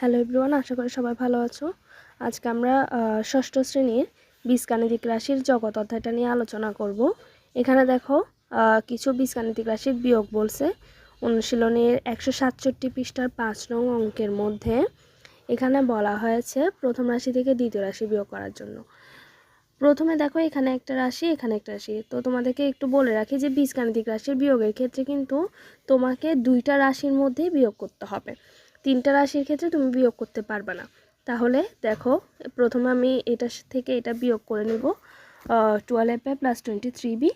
Hello everyone আশা করি সবাই ভালো আছো। আজকে আমরা ষষ্ঠ শ্রেণির বীজগাণিতিক রাশির জগৎ অধ্যায়টা নিয়ে আলোচনা করব। এখানে দেখো কিছু বীজগাণিতিক রাশির বিয়োগ বলছে। অনুশীলনের একশো সাতষট্টি পৃষ্ঠার পাঁচ নং অঙ্কের মধ্যে এখানে বলা হয়েছে প্রথম রাশি থেকে দ্বিতীয় রাশি বিয়োগ করার জন্য। প্রথমে দেখো, এখানে একটা রাশি, এখানে একটা রাশি। তো তোমাদেরকে একটু বলে রাখি যে বীজগাণিতিক রাশির বিয়োগের ক্ষেত্রে কিন্তু তোমাকে দুইটা রাশির মধ্যেই বিয়োগ করতে হবে। তিনটা রাশির ক্ষেত্রে তুমি বিয়োগ করতে পারবে না। তাহলে দেখো, প্রথমে আমি এটা থেকে এটা বিয়োগ করে নেব twelve a plus twenty three b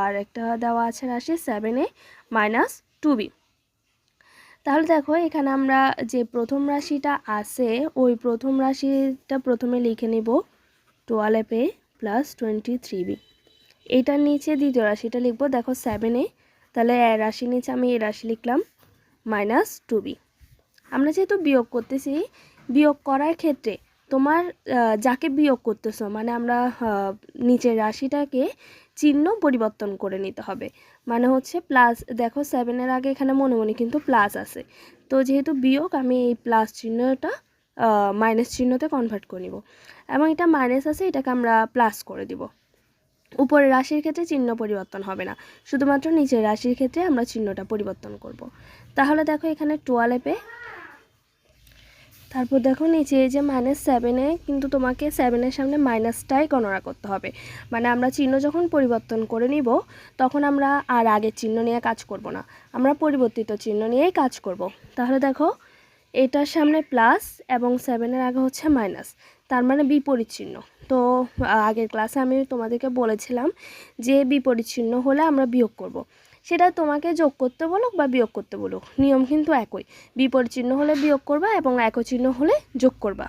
আর একটা দেওয়া আছে রাশি seven a minus two b তাহলে দেখো, এখানে আমরা যে প্রথম রাশিটা আছে, ওই প্রথম রাশিটা প্রথমে লিখে নেব twelve a plus twenty three b এইটার নিচে দ্বিতীয় রাশিটা লিখব, দেখো সেভেন এ, তাহলে এ রাশির নিচে আমি এ রাশি লিখলাম মাইনাস টু বি আমরা যেহেতু বিয়োগ করতেছি, বিয়োগ করার ক্ষেত্রে তোমার যাকে বিয়োগ করতেছো মানে আমরা নিচের রাশিটাকে চিহ্ন পরিবর্তন করে নিতে হবে। মানে হচ্ছে প্লাস দেখো সেভেনের আগে এখানে মনে মনে কিন্তু প্লাস আছে। তো যেহেতু বিয়োগ, আমি এই প্লাস চিহ্নটা মাইনাস চিহ্নতে কনভার্ট করে নিব। এবং এটা মাইনাস আছে, এটাকে আমরা প্লাস করে দিব। উপরের রাশির ক্ষেত্রে চিহ্ন পরিবর্তন হবে না। শুধুমাত্র নিচের রাশির ক্ষেত্রে আমরা চিহ্নটা পরিবর্তন করব। তাহলে দেখো এখানে টুয়েলভে তারপর দেখো নিচে এই যে মাইনাস সেভেনে কিন্তু তোমাকে সেভেনের সামনে মাইনাসটাই গণনা করতে হবে। মানে আমরা চিহ্ন যখন পরিবর্তন করে নিব, তখন আমরা আর আগের চিহ্ন নিয়ে কাজ করব না। আমরা পরিবর্তিত চিহ্ন নিয়েই কাজ করব। তাহলে দেখো, এটার সামনে প্লাস এবং সেভেনের আগে হচ্ছে মাইনাস তার মানে বিপরীত চিহ্ন। তো আগের ক্লাসে আমি তোমাদেরকে বলেছিলাম যে বিপরীত চিহ্ন হলে আমরা বিয়োগ করব। সেটা তোমাকে যোগ করতে বলুক বা বিয়োগ করতে বলুক। নিয়ম কিন্তু একই। বিপরীত চিহ্ন হলে বিয়োগ করবা এবং একই চিহ্ন হলে যোগ করবা।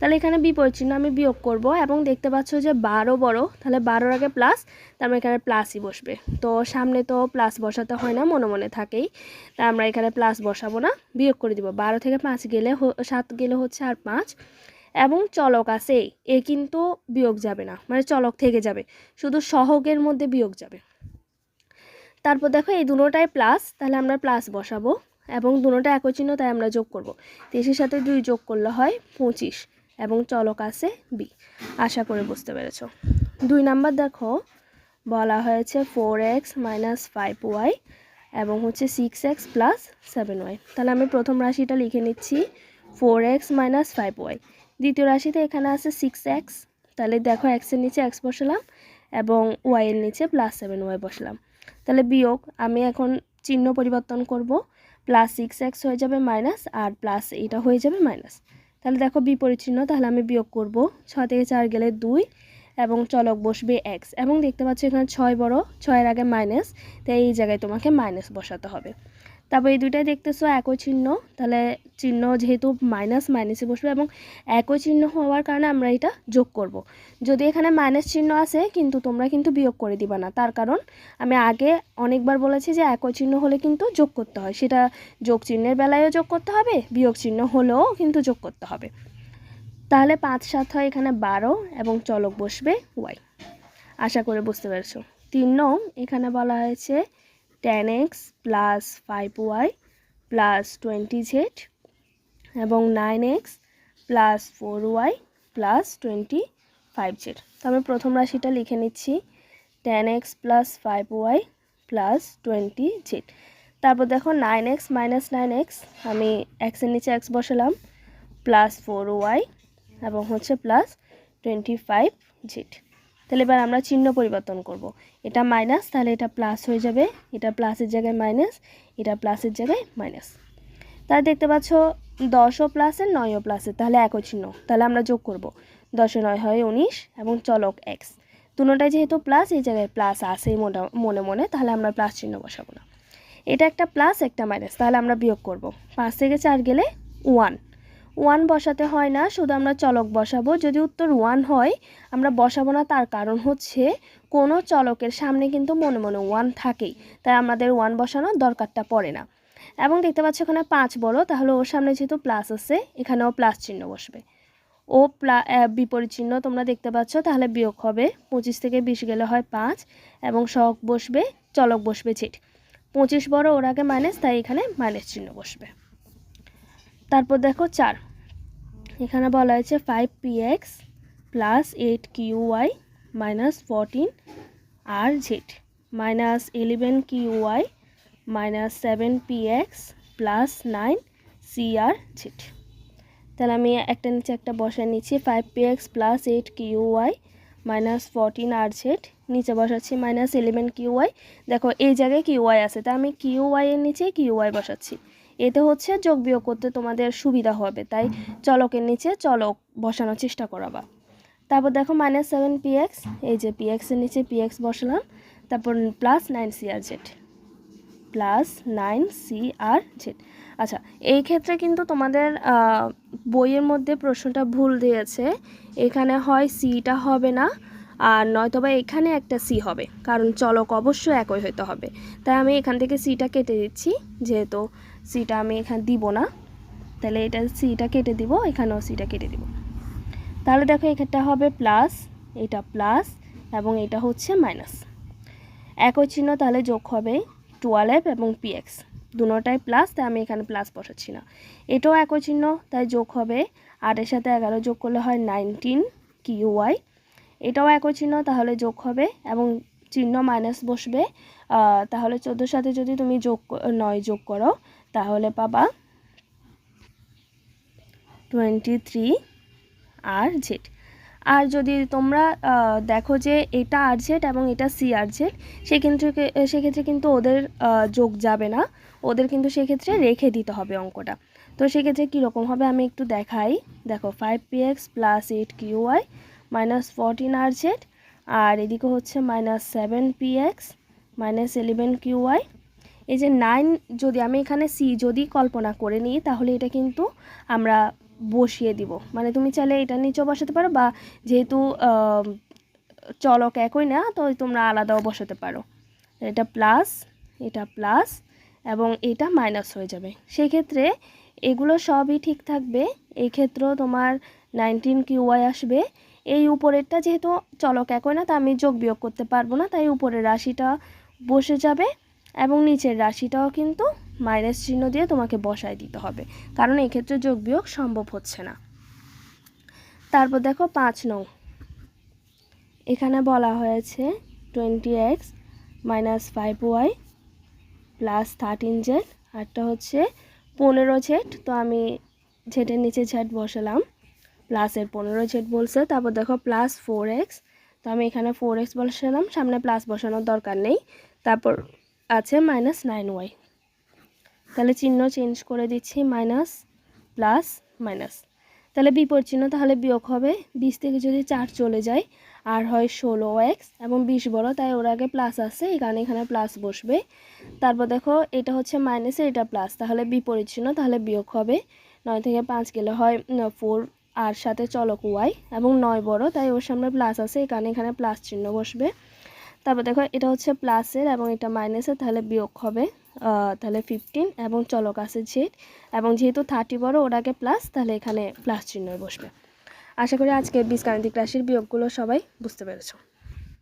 তাহলে এখানে বিপরীত চিহ্ন আমি বিয়োগ করব এবং দেখতে পাচ্ছ যে বারো বড়। তাহলে বারোর আগে প্লাস তার মানে এখানে প্লাসই বসবে। তো সামনে তো প্লাস বসাতে হয় না, মনে মনে থাকেই। তা আমরা এখানে প্লাস বসাবো না, বিয়োগ করে দিব। বারো থেকে পাঁচ গেলে সাত গেলে হচ্ছে আর পাঁচ। এবং চলক আছে, এ কিন্তু বিয়োগ যাবে না। মানে চলক থেকে যাবে। শুধু সহগের মধ্যে বিয়োগ যাবে। তারপর দেখো এই দুটোটাই প্লাস তাহলে আমরা প্লাস বসাবো এবং দুটোটা একই চিহ্ন তাই আমরা যোগ করব। তেইশের সাথে দুই যোগ করলে হয় পঁচিশ এবং চলক আছে বি আশা করে বুঝতে পেরেছ। দুই নাম্বার দেখো, বলা হয়েছে four x minus five y এবং হচ্ছে six x plus seven y তাহলে আমি প্রথম রাশিটা লিখে নিচ্ছি four x minus five y দ্বিতীয় রাশিতে এখানে আছে সিক্স এক্স তাহলে দেখো এক্সের নিচে এক্স বসালাম এবং ওয়াইয়ের নিচে প্লাস সেভেন ওয়াই বসালাম। তাহলে বিয়োগ, আমি এখন চিহ্ন পরিবর্তন করব প্লাস সিক্স এক্স হয়ে যাবে মাইনাস আর প্লাস এটা হয়ে যাবে মাইনাস তাহলে দেখো বিপরীত চিহ্ন তাহলে আমি বিয়োগ করব, ছয় থেকে চার গেলে দুই এবং চলক বসবে এক্স এবং দেখতে পাচ্ছ এখানে ছয় বড়, ছয়ের আগে মাইনাস তাই এই জায়গায় তোমাকে মাইনাস বসাতে হবে। তারপর এই দুইটাই দেখতেছো, একই চিহ্ন। তাহলে চিহ্ন যেহেতু মাইনাস মাইনাসে বসবে এবং একই চিহ্ন হওয়ার কারণে আমরা এটা যোগ করব। যদি এখানে মাইনাস চিহ্ন আছে, কিন্তু তোমরা কিন্তু বিয়োগ করে দিবা না। তার কারণ, আমি আগে অনেকবার বলেছি যে একই চিহ্ন হলে কিন্তু যোগ করতে হয়। সেটা যোগ চিহ্নের বেলায়ও যোগ করতে হবে, বিয়োগ চিহ্ন হলেও কিন্তু যোগ করতে হবে। তাহলে পাঁচ, সাত হয় এখানে বারো এবং চলক বসবে ওয়াই আশা করে বুঝতে পেরেছ। তিন নং, এখানে বলা হয়েছে ten x plus five y plus twenty z এবং nine x plus four y plus twenty five z তো আমি প্রথম রাশিটা লিখে নিচ্ছি ten x plus five y plus twenty z তারপর দেখো nine x minus nine x আমি এক্সের নিচে এক্স বসালাম প্লাস ফোর ওয়াই এবং হচ্ছে প্লাস টোয়েন্টি ফাইভ জেড তাহলে এবার আমরা চিহ্ন পরিবর্তন করব। এটা মাইনাস তাহলে এটা প্লাস হয়ে যাবে। এটা প্লাসের জায়গায় মাইনাস এটা প্লাসের জায়গায় মাইনাস তাহলে দেখতে পাচ্ছ দশও প্লাসের নয়ও প্লাসের তাহলে একই চিহ্ন। তাহলে আমরা যোগ করব। দশে নয় হয় উনিশ এবং চলক এক্স দুটোটাই যেহেতু প্লাস এই জায়গায় প্লাস আসেই মোটা, মনে মনে, তাহলে আমরা প্লাস চিহ্ন বসাবো না। এটা একটা প্লাস একটা মাইনাস তাহলে আমরা বিয়োগ করব। পাঁচ থেকে চার গেলে ওয়ান ওয়ান বসাতে হয় না, শুধু আমরা চলক বসাবো। যদি উত্তর ওয়ান হয়, আমরা বসাবো না, তার কারণ হচ্ছে কোনো চলকের সামনে কিন্তু মনে মনে ওয়ান থাকেই। তাই আমাদের ওয়ান বসানোর দরকারটা পড়ে না। এবং দেখতে পাচ্ছ এখানে পাঁচ বড়, তাহলে ওর সামনে যেহেতু প্লাস আছে, এখানেও প্লাস চিহ্ন বসবে। ও প্লা বিপরীত চিহ্ন তোমরা দেখতে পাচ্ছ, তাহলে বিয়োগ হবে। পঁচিশ থেকে বিশ গেলে হয় পাঁচ, এবং শখ বসবে, চলক বসবে চিট পঁচিশ বড় ওর আগে মাইনাস তাই এখানে মাইনাস চিহ্ন বসবে। তারপর দেখো চার। এখানে বলা হয়েছে five p x plus eight q y minus fourteen r z minus eleven q y minus seven p x plus nine c r z তাহলে আমি একটা নিচে একটা বসায় নিচ্ছি five p x plus eight q y minus fourteen r z নিচে বসাচ্ছি minus eleven q Y দেখো এই জায়গায় কিউ ওয়াই আছে তাই আমি কিউ ওয়াই এর নিচে কিউ ওয়াই বসাচ্ছি। এতে হচ্ছে যোগ বিয়োগ করতে তোমাদের সুবিধা হবে। তাই চলকের নিচে চলক বসানোর চেষ্টা করাবা। তারপর দেখো মাইনাস সেভেন পি এক্স এই যে পি এক্সের নিচে পি এক্স বসালাম। তারপর plus nine c r z plus nine c r z আচ্ছা এই ক্ষেত্রে কিন্তু তোমাদের বইয়ের মধ্যে প্রশ্নটা ভুল দিয়েছে। এখানে হয় সিটা হবে না, আর নয়তোবা এখানে একটা সি হবে, কারণ চলক অবশ্যই একই হতে হবে। তাই আমি এখান থেকে সিটা কেটে দিচ্ছি, যেহেতু সিটা আমি এখানে দিব না। তাহলে এটা সিটা কেটে দিব, এখানেও সিটা কেটে দিব। তাহলে দেখো এখানটা হবে প্লাস এটা প্লাস এবং এটা হচ্ছে মাইনাস একই চিহ্ন তাহলে যোগ হবে টুয়েলভ এবং পিএক্স দুটোটাই প্লাস তাই আমি এখানে প্লাস বসাচ্ছি না। এটাও একই চিহ্ন, তাই যোগ হবে। আটের সাথে এগারো যোগ করলে হয় নাইনটিন কিউ ওয়াই এটাও একই চিহ্ন, তাহলে যোগ হবে এবং চিহ্ন মাইনাস বসবে। তাহলে চোদ্দোর সাথে যদি তুমি যোগ নয় যোগ করো তাহলে পাবা টোয়েন্টি থ্রি আর জেড আর যদি তোমরা দেখো যে এটা আর জেড এবং এটা সি আর জেড সেক্ষেত্রে সেক্ষেত্রে কিন্তু ওদের যোগ যাবে না। ওদের কিন্তু সেক্ষেত্রে রেখে দিতে হবে অঙ্কটা। তো সেক্ষেত্রে কীরকম হবে আমি একটু দেখাই। দেখো five p x plus eight q y minus fourteen r z আর এদিকে হচ্ছে minus seven p x minus eleven q y এই যে নাইন যদি আমি এখানে সি যদি কল্পনা করে নিই, তাহলে এটা কিন্তু আমরা বসিয়ে দিব। মানে তুমি চাইলে এটা নিচেও বসাতে পারো বা যেহেতু চলক একই না, তো তোমরা আলাদাও বসাতে পারো। এটা প্লাস এটা প্লাস এবং এটা মাইনাস হয়ে যাবে। সেক্ষেত্রে এগুলো সবই ঠিক থাকবে। এই ক্ষেত্রেও তোমার নাইনটিন কিউআই আসবে। এই উপরেরটা যেহেতু চলক একই না, তা আমি যোগ বিয়োগ করতে পারব না, তাই উপরের রাশিটা বসে যাবে। এবং নিচের রাশিটাও কিন্তু মাইনাস চিহ্ন দিয়ে তোমাকে বসায় দিতে হবে। কারণ এক্ষেত্রে যোগ বিয়োগ সম্ভব হচ্ছে না। তারপর দেখো পাঁচ নং। এখানে বলা হয়েছে twenty x minus five y plus thirteen z আরটা হচ্ছে পনেরো জেড তো আমি জেডের নিচে জেড বসালাম। প্লাসের পনেরো জেড বলছে। তারপর দেখো প্লাস ফোর এক্স তো আমি এখানে ফোর এক্স বসালাম। সামনে প্লাস বসানোর দরকার নেই। তারপর আছে মাইনাস নাইন ওয়াই তাহলে চিহ্ন চেঞ্জ করে দিচ্ছি মাইনাস প্লাস মাইনাস তাহলে বিপরীত চিহ্ন তাহলে বিয়োগ হবে। বিশ থেকে যদি চার চলে যায়, আর হয় ষোলো এক্স এবং বিশ বড়, তাই ওর আগে প্লাস আছে, এখানে এখানে প্লাস বসবে। তারপর দেখো, এটা হচ্ছে মাইনাসে এটা প্লাস তাহলে বিপরীত চিহ্ন তাহলে বিয়োগ হবে। নয় থেকে পাঁচ গেলে হয় ফোর আর সাথে চলক ওয়াই এবং নয় বড়, তাই ওর সামনে প্লাস আছে, এখানে এখানে প্লাস চিহ্ন বসবে। তারপর দেখো, এটা হচ্ছে প্লাসের এবং এটা মাইনাসের তাহলে বিয়োগ হবে তাহলে ফিফটিন এবং চলক আছে জেড এবং যেহেতু থার্টি বড় ওটাকে প্লাস তাহলে এখানে প্লাস চিহ্ন বসবে। আশা করি আজকে বীজগাণিতিক রাশির বিয়োগগুলো সবাই বুঝতে পেরেছ।